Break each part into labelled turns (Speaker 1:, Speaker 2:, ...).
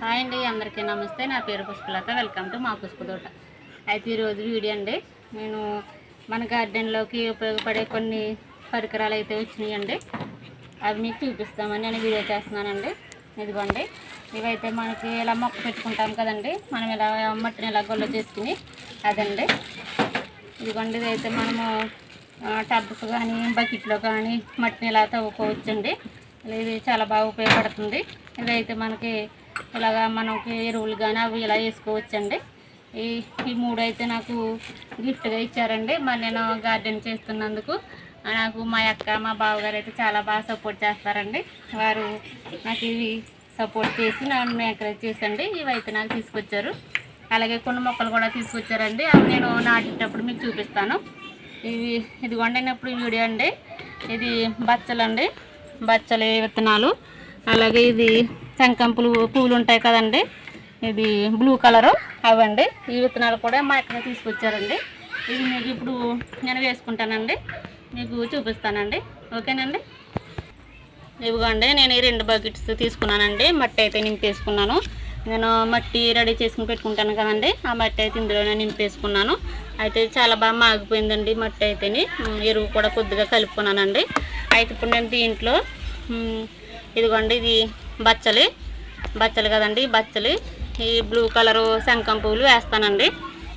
Speaker 1: Hi అండి అందరికీ నమస్తే. నా పేరు పుష్పలత. వెల్కమ్ టు మా పుష్పతోట అయితే ఈరోజు వీడియో అండి. నేను మన గార్డెన్లోకి ఉపయోగపడే కొన్ని పరికరాలు అయితే వచ్చినాయండి. అవి మీకు చూపిస్తామని నేను వీడియో చేస్తున్నానండి. ఇదిగోండి. ఇవైతే మనకి ఇలా మొక్క పెట్టుకుంటాం కదండి. మనం ఇలా మట్టిని ఇలా గొల్ల చేసుకుని అదండి. ఇదిగోండి ఇదైతే మనము టబ్స్ కానీ బకెట్లో కానీ మట్టిని ఇలా తవ్వుకోవచ్చండి. ఇది చాలా బాగా ఉపయోగపడుతుంది. ఇదైతే మనకి ఇలాగా మనకి ఎరువులు కానీ అవి ఇలా వేసుకోవచ్చండి. ఈ ఈ మూడు అయితే నాకు గిఫ్ట్గా ఇచ్చారండి. మరి నేను గార్డెన్ చేస్తున్నందుకు. నాకు మా అక్క మా బావగారు అయితే చాలా బాగా సపోర్ట్ చేస్తారండి. వారు నాకు ఇవి సపోర్ట్ చేసి నన్ను ఎంకరేజ్ చేసండి. ఇవైతే నాకు తీసుకొచ్చారు. అలాగే కొన్ని మొక్కలు కూడా తీసుకొచ్చారండి. అవి నేను నాటేటప్పుడు మీకు చూపిస్తాను. ఇవి ఇదిగోండి ఇప్పుడు వీడియో అండి. ఇది బచ్చలండి. బచ్చల విత్తనాలు. అలాగే ఇది శంఖం పువ్వు పువ్వులు ఉంటాయి కదండి. ఇది బ్లూ కలరు అవండి. ఈ విత్తనాలు కూడా మా ఇక్కడ తీసుకొచ్చారండి. ఇది మీకు ఇప్పుడు నేను వేసుకుంటానండి. మీకు చూపిస్తానండి. ఓకేనండి? ఇవిగోండి నేను ఈ రెండు బకెట్స్ తీసుకున్నానండి. మట్టి అయితే నింపేసుకున్నాను. నేను మట్టి రెడీ చేసుకుని పెట్టుకుంటాను కదండి. ఆ మట్టి అయితే ఇందులోనే నింపేసుకున్నాను. అయితే చాలా బాగా మాగిపోయిందండి మట్టి అయితేని. ఎరువు కూడా కొద్దిగా కలుపుకున్నానండి. అయితే ఇప్పుడు నేను దీంట్లో ఇదిగోండి ఇది బచ్చలి. బచ్చలి కదండి బచ్చలి. ఈ బ్లూ కలరు శంఖం పువ్వులు వేస్తానండి.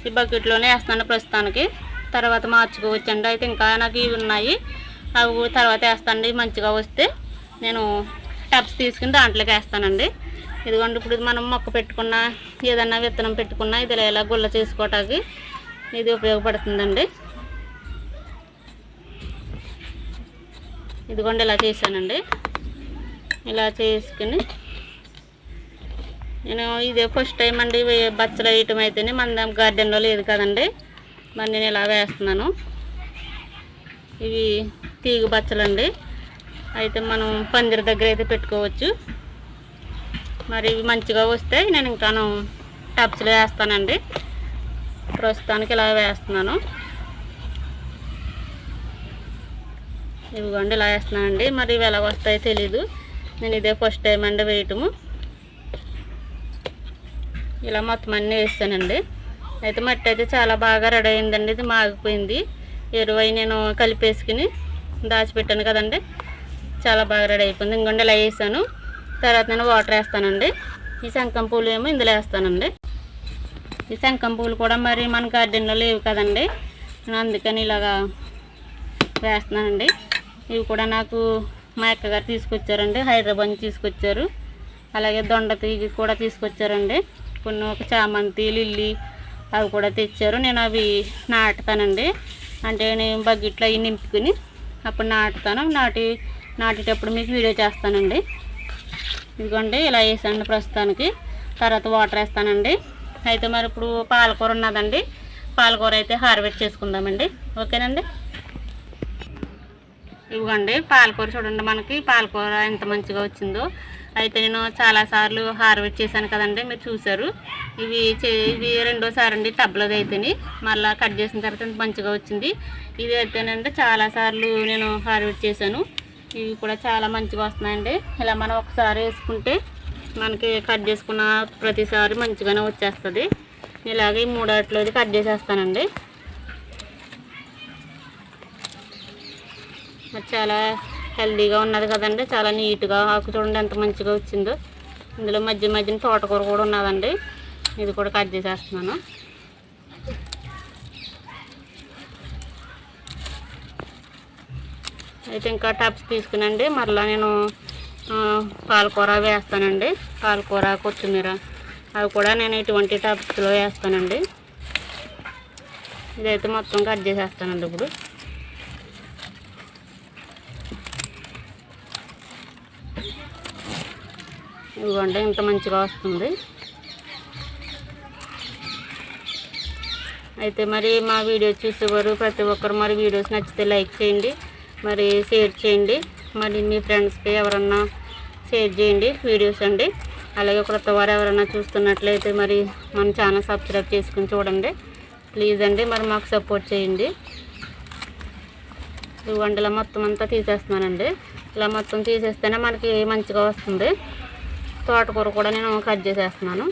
Speaker 1: ఈ బకెట్లోనే వేస్తాను ప్రస్తుతానికి. తర్వాత మార్చుకోవచ్చండి. అయితే ఇంకా నాకు ఇవి ఉన్నాయి. అవి తర్వాత వేస్తానండి. మంచిగా వస్తే నేను టబ్స్ తీసుకుని దాంట్లోకి వేస్తానండి. ఇదిగోండి ఇప్పుడు మనం మొక్క పెట్టుకున్న ఏదన్నా విత్తనం పెట్టుకున్నా ఇది ఇలా ఇలా గుల్ల చేసుకోవటానికి ఇది ఉపయోగపడుతుందండి. ఇదిగోండి ఇలా చేశానండి. ఇలా చేసుకుని. నేను ఇదే ఫస్ట్ టైం అండి బచ్చలు వేయటం అయితేనే మన గార్డెన్లో లేదు కదండి. మరి నేను ఇలా వేస్తున్నాను. ఇవి తీగ బచ్చలండి. అయితే మనం పందిరి దగ్గర అయితే పెట్టుకోవచ్చు. మరి ఇవి మంచిగా వస్తే నేను ఇంకాను టబ్స్లో వేస్తానండి. ప్రస్తుతానికి ఇలా వేస్తున్నాను. ఇవిగోండి ఇలా వేస్తున్నానండి. మరి ఇవి ఎలా వస్తాయో తెలీదు. నేను ఇదే ఫస్ట్ టైం అండి వేయటము. ఇలా మొత్తం అన్నీ వేస్తానండి. అయితే మట్టి అయితే చాలా బాగా రెడీ అయిందండి. ఇది మాగిపోయింది. ఎరువై నేను కలిపేసుకుని దాచిపెట్టాను కదండి. చాలా బాగా రెడీ అయిపోయింది. ఇంకొండ ఇలా వేసాను. తర్వాత నేను వాటర్ వేస్తానండి. ఈ శంఖం పూలు ఏమో ఇందులో వేస్తానండి. ఈ శంఖం పూలు కూడా మరి మన గార్డెన్లో లేవు కదండి. నేను అందుకని ఇలాగా వేస్తున్నానండి. ఇవి కూడా నాకు మా అక్కగారు తీసుకొచ్చారండి హైదరాబాద్ నుంచి తీసుకొచ్చారు. అలాగే దొండ తీగి కూడా తీసుకొచ్చారండి. కొన్ని ఒక చామంతి లిల్లీ అవి కూడా తెచ్చారు. నేను అవి నాటుతానండి. అంటే నేను బకెట్లో అవి నింపుకుని అప్పుడు నాటుతాను. నాటి నాటేటప్పుడు మీకు వీడియో చేస్తానండి. ఇదిగోండి ఇలా వేసాను ప్రస్తుతానికి. తర్వాత వాటర్ వేస్తానండి. అయితే మరి ఇప్పుడు పాలకూర ఉన్నదండి. పాలకూర అయితే హార్వెస్ట్ చేసుకుందామండి. ఓకేనండి? ఇవ్వండి పాలకూర చూడండి మనకి పాలకూర ఎంత మంచిగా వచ్చిందో. అయితే నేను చాలాసార్లు హార్వెస్ట్ చేశాను కదండి మీరు చూసారు ఇవి చే ఇవి రెండోసారి అండి టబ్లోది అయితేని. మళ్ళీ కట్ చేసిన తర్వాత ఇంత మంచిగా వచ్చింది. ఇది అయితేనంటే చాలాసార్లు నేను హార్వెస్ట్ చేశాను. ఇవి కూడా చాలా మంచిగా వస్తున్నాయండి. ఇలా మనం ఒకసారి వేసుకుంటే మనకి కట్ చేసుకున్న ప్రతిసారి మంచిగానే వచ్చేస్తుంది. ఇలాగే ఈ మూడాట్లోది కట్ చేసేస్తానండి. చాలా హెల్దీగా ఉన్నది కదండి. చాలా నీట్గా ఆకు చూడండి ఎంత మంచిగా వచ్చిందో. ఇందులో మధ్య మధ్యన తోటకూర కూడా ఉన్నదండి. ఇది కూడా కట్ చేసేస్తున్నాను. అయితే ఇంకా టబ్స్ తీసుకునండి. మరలా నేను పాలకూర వేస్తానండి. పాలకూర కొత్తిమీర అవి కూడా నేను ఇటువంటి టబ్స్లో వేస్తానండి. ఇదైతే మొత్తం కట్ చేసేస్తానండి ఇప్పుడు. ఇదిగోండి ఇంత మంచిగా వస్తుంది. అయితే మరి మా వీడియో చూసేవారు ప్రతి ఒక్కరు మరి వీడియోస్ నచ్చితే లైక్ చేయండి మరి షేర్ చేయండి మరి మీ ఫ్రెండ్స్కి ఎవరన్నా షేర్ చేయండి వీడియోస్ అండి. అలాగే క్రొత్తవారు వారు ఎవరైనా చూస్తున్నట్లయితే మరి మన ఛానల్ సబ్స్క్రైబ్ చేసుకుని చూడండి. ప్లీజ్ అండి మరి మాకు సపోర్ట్ చేయండి. ఇవ్వండి ఇలా మొత్తం అంతా తీసేస్తున్నానండి. ఇలా మొత్తం తీసేస్తేనే మనకి మంచిగా వస్తుంది. తోటకూర కూడా నేను కట్ చేసేస్తున్నాను.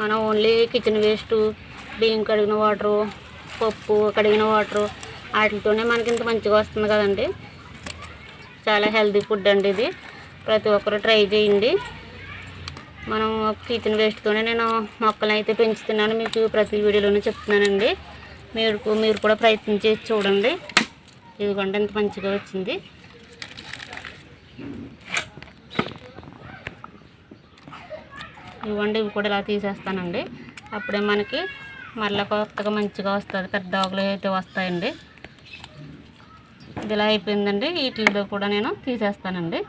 Speaker 1: మనం ఓన్లీ కిచెన్ వేస్ట్ బియ్యం కడిగిన వాటరు పప్పు కడిగిన వాటరు వాటితోనే మనకి ఇంత మంచిగా వస్తుంది కదండి. చాలా హెల్తీ ఫుడ్ అండి ఇది. ప్రతి ఒక్కరు ట్రై చేయండి. మనం కిచెన్ వేస్ట్తోనే నేను మొక్కలు అయితే పెంచుతున్నాను. మీకు ప్రతి వీడియోలోనే చెప్తున్నానండి. మీరు మీరు కూడా ప్రయత్నం చేసి చూడండి. ఇదిగోండి ఇంత మంచిగా వచ్చింది. ఇవ్వండి ఇవి కూడా ఇలా తీసేస్తానండి. అప్పుడే మనకి మళ్ళీ కొత్తగా మంచిగా వస్తుంది పెద్ద ఆకులు అయితే వస్తాయండి. ఇది ఇలా అయిపోయిందండి. వీటితో కూడా నేను తీసేస్తానండి.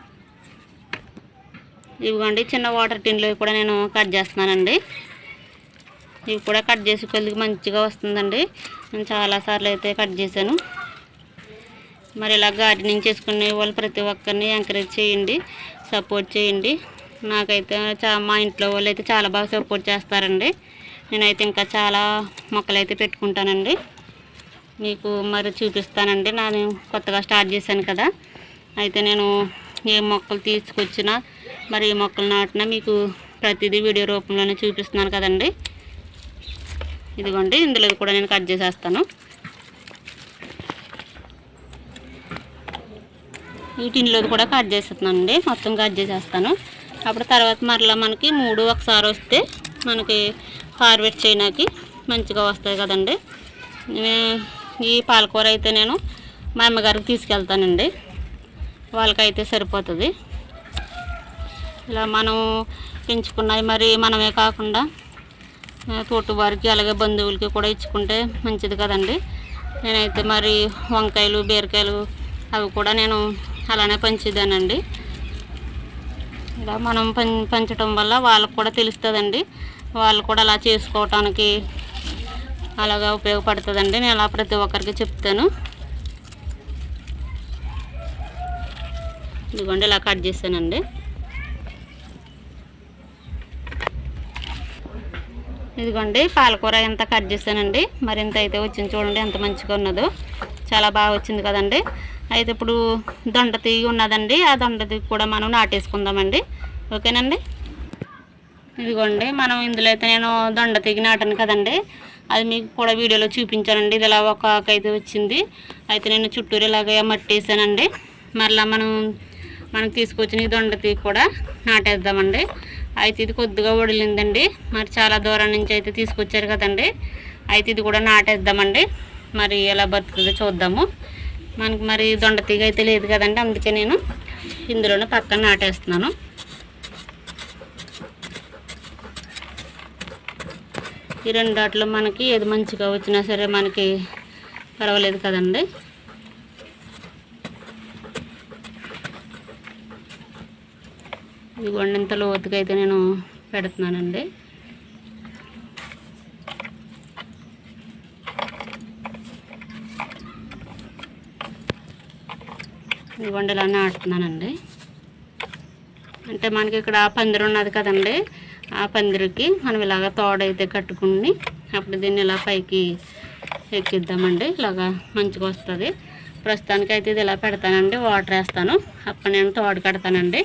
Speaker 1: ఇవ్వండి చిన్న వాటర్ టిన్లో కూడా నేను కట్ చేస్తున్నానండి. ఇవి కూడా కట్ చేసి కొద్దిగా మంచిగా వస్తుందండి. నేను చాలాసార్లు అయితే కట్ చేశాను. మరి ఇలా గార్డెనింగ్ చేసుకునే వాళ్ళు ప్రతి ఒక్కరిని ఎంకరేజ్ చేయండి సపోర్ట్ చేయండి. నాకైతే చా మా ఇంట్లో వాళ్ళు అయితే చాలా బాగా సపోర్ట్ చేస్తారండి. నేనైతే ఇంకా చాలా మొక్కలు అయితే పెట్టుకుంటానండి. మీకు మరి చూపిస్తానండి. నేను కొత్తగా స్టార్ట్ చేశాను కదా. అయితే నేను ఏ మొక్కలు తీసుకొచ్చినా మరి ఏ మొక్కలు నాటినా మీకు ప్రతిదీ వీడియో రూపంలోనే చూపిస్తున్నాను కదండి. ఇదిగోండి ఇందులో కూడా నేను కట్ చేసేస్తాను. వీటిలో కూడా కట్ చేస్తున్నానండి మొత్తం కట్ చేసేస్తాను. అప్పుడు తర్వాత మరలా మనకి మూడు ఒకసారి వస్తే మనకి హార్వెస్ట్ చేయడానికి మంచిగా వస్తాయి కదండి. ఈ పాలకూర అయితే నేను మా అమ్మగారికి తీసుకెళ్తానండి. వాళ్ళకైతే సరిపోతుంది. ఇలా మనం పెంచుకున్నది మరి మనమే కాకుండా ఆ, తోటి వారికి అలాగే బంధువులకి కూడా ఇచ్చుకుంటే మంచిది కదండి. నేనైతే మరి వంకాయలు బీరకాయలు అవి కూడా నేను అలానే పంచిదానండి ఇలా మనం పం పంచడం వల్ల వాళ్ళకు కూడా తెలుస్తుందండి. వాళ్ళు కూడా అలా చేసుకోవటానికి అలాగా ఉపయోగపడుతుందండి. నేను అలా ప్రతి ఒక్కరికి చెప్తాను. ఇదిగోండి ఇలా కట్ చేశానండి. ఇదిగోండి పాలకూర ఎంత కట్ చేశానండి. మరింత అయితే వచ్చింది చూడండి ఎంత మంచిగా ఉన్నదో. చాలా బాగా వచ్చింది కదండి. అయితే ఇప్పుడు దొండ తీగి ఉన్నదండి. ఆ దొండ కూడా మనం నాటేసుకుందామండి. ఓకేనండి? ఇదిగోండి మనం ఇందులో అయితే నేను దొండ తీగి నాటాను కదండి. అది మీకు కూడా వీడియోలో చూపించానండి. ఇది ఇలా ఒక అయితే వచ్చింది. అయితే నేను చుట్టూరు ఇలాగే మట్టేసానండి. మరలా మనం మనం తీసుకొచ్చిన ఈ దొండ తీగి కూడా నాటేద్దామండి. అయితే ఇది కొద్దిగా వడిలిందండి. మరి చాలా దూరం నుంచి అయితే తీసుకొచ్చారు కదండి. అయితే ఇది కూడా నాటేద్దామండి. మరి ఎలా బతుకుతుందో చూద్దాము. మనకి మరి దొండ తీగ అయితే లేదు కదండి అందుకే నేను ఇందులోనే పక్కన నాటేస్తున్నాను. ఈ రెండు వాటిలో మనకి ఏది మంచిగా వచ్చినా సరే మనకి పర్వాలేదు కదండి. ఇదిగోండి ఇంత లోతుగా అయితే నేను పెడుతున్నానండి. ఇదిగోండి ఇలా నాటుతున్నానండి అంటే మనకి ఇక్కడ పందిరి ఉన్నది కదండి ఆ పందిరికి మనం ఇలాగ తోడైతే కట్టుకుని అప్పుడు దీన్ని ఇలా పైకి ఎక్కిద్దామండి. ఇలాగా మంచిగా వస్తుంది. ప్రస్తుతానికి అయితే ఇది ఇలా పెడతానండి వాటర్ వేస్తాను. అప్పుడు నేను తోడు కడతానండి.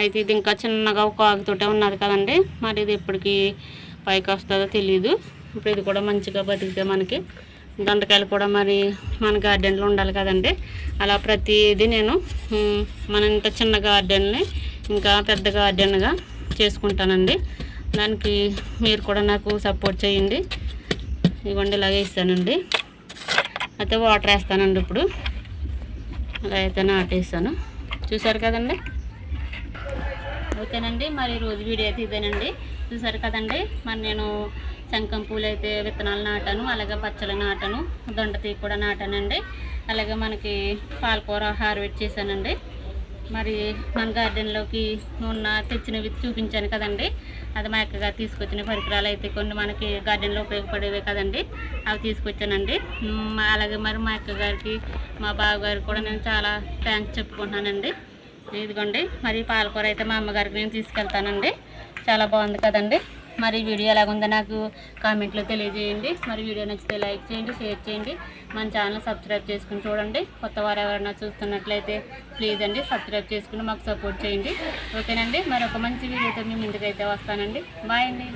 Speaker 1: అయితే ఇది ఇంకా చిన్నగా ఒక ఆకుతోటే ఉన్నది కదండి. మరి ఇది ఎప్పటికి పైకి వస్తుందో తెలియదు ఇప్పుడు ఇది కూడా మంచిగా బతికితే మనకి దొండకాయలు కూడా మరి మన గార్డెన్లో ఉండాలి కదండి. అలా ప్రతిదీ నేను మన ఇంత చిన్న గార్డెన్ని ఇంకా పెద్ద గార్డెన్గా చేసుకుంటానండి. దానికి మీరు కూడా నాకు సపోర్ట్ చేయండి. ఇవ్వండి ఇలాగే ఇస్తానండి. అయితే వాటర్ వేస్తానండి ఇప్పుడు. అలా అయితే నాటేస్తాను. చూసారు కదండి? ఓకేనండి మరి రోజు వీడియో అయితే ఇదేనండి. చూసారు కదండి? మరి నేను శంఖం పూలు అయితే విత్తనాలు నాటాను అలాగే పచ్చలు నాటాను దొండ తీగ కూడా నాటానండి. అలాగే మనకి పాలకూర హార్వెస్ట్ చేశానండి. మరి మన గార్డెన్లోకి ఉన్న తెచ్చినవి చూపించాను కదండి. అది మా అక్కగా తీసుకొచ్చిన పరికరాలు అయితే కొన్ని మనకి గార్డెన్లో ఉపయోగపడేవే కదండి. అవి తీసుకొచ్చానండి. అలాగే మరి మా అక్క గారికి మా బావగారికి కూడా నేను చాలా థ్యాంక్స్ చెప్పుకుంటున్నానండి. ఇదిగోండి మరి పాలకూర అయితే మా అమ్మగారికి నేను తీసుకెళ్తానండి. చాలా బాగుంది కదండి. మరి వీడియో ఎలాగుందో నాకు కామెంట్లో తెలియజేయండి. మరి వీడియో నచ్చితే లైక్ చేయండి షేర్ చేయండి. మన ఛానల్ సబ్స్క్రైబ్ చేసుకుని చూడండి. కొత్త వారు ఎవరైనా చూస్తున్నట్లయితే ప్లీజ్ అండి సబ్స్క్రైబ్ చేసుకుని మాకు సపోర్ట్ చేయండి. ఓకేనండి మరి ఒక మంచి వీడియోతో మీ ముందుకైతే వస్తానండి. బాయ్ అండి.